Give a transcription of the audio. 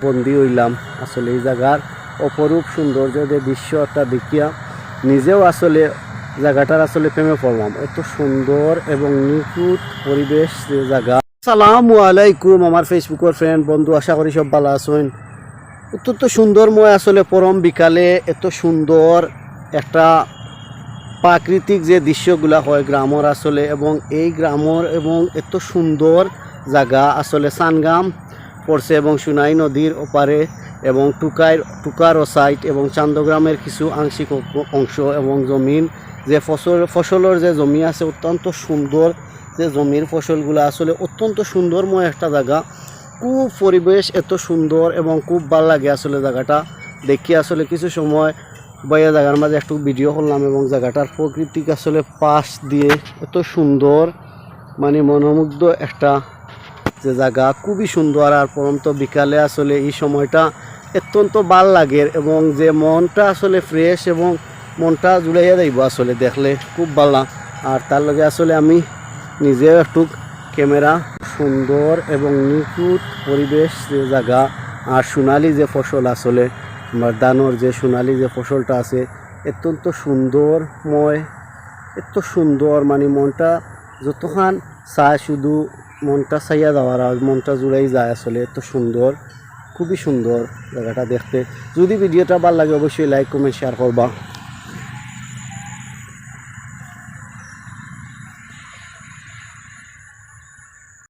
বন্দি হইলাম আসলে এই জায়গার অপরূপ সৌন্দর্য যে একটা দেখিয়া নিজেও আসলে জায়গাটার আসলে প্রেমে পড়লাম। এত সুন্দর এবং নিখুঁত পরিবেশ যে জায়গা। সালামু আলাইকুম আমার ফেসবুকের ফ্রেন্ড বন্ধু, আশা করি সব ভালো আছেন। অত্যন্ত সুন্দরময় আসলে পরম বিকালে এত সুন্দর একটা প্রাকৃতিক যে দৃশ্যগুলা হয় গ্রামর আসলে এবং এই গ্রামর এবং এত সুন্দর জায়গা আসলে সানগাম পড়ছে এবং সুনাই নদীর ওপারে এবং টুকাই টুকারো সাইট এবং চান্দগ্রামের কিছু আংশিক অংশ এবং জমিন। যে ফসল ফসলের যে জমি আছে অত্যন্ত সুন্দর। যে জমির ফসলগুলো আসলে অত্যন্ত সুন্দরময় একটা জায়গা। খুব পরিবেশ এত সুন্দর এবং খুব ভালো লাগে আসলে জায়গাটা। দেখি আসলে কিছু সময় বাইরে জায়গার মাঝে একটু ভিডিও করলাম এবং জায়গাটার প্রকৃতিক আসলে পাশ দিয়ে এত সুন্দর মানে মনোমুগ্ধ একটা যে জায়গা খুবই সুন্দর আর পরন্ত বিকালে আসলে এই সময়টা অত্যন্ত ভালো লাগে এবং যে মনটা আসলে ফ্রেশ এবং মনটা জুড়াইয়া যাইব আসলে দেখলে খুব ভালো আর তার লগে আসলে আমি নিজেও একটু ক্যামেরা সুন্দর এবং নিখুঁত পরিবেশ যে জায়গা আর সোনালি যে ফসল আসলে দানোর যে সোনালি যে ফসলটা আছে, অত্যন্ত সুন্দরময় এত সুন্দর মানে মনটা যতক্ষণ চায় শুধু মনটা চাইয়া যাওয়ার আর মনটা জুড়াই যায় আসলে, এত সুন্দর, খুবই সুন্দর জায়গাটা দেখতে। যদি ভিডিওটা ভালো লাগে, অবশ্যই লাইক কমেন্ট শেয়ার করবা।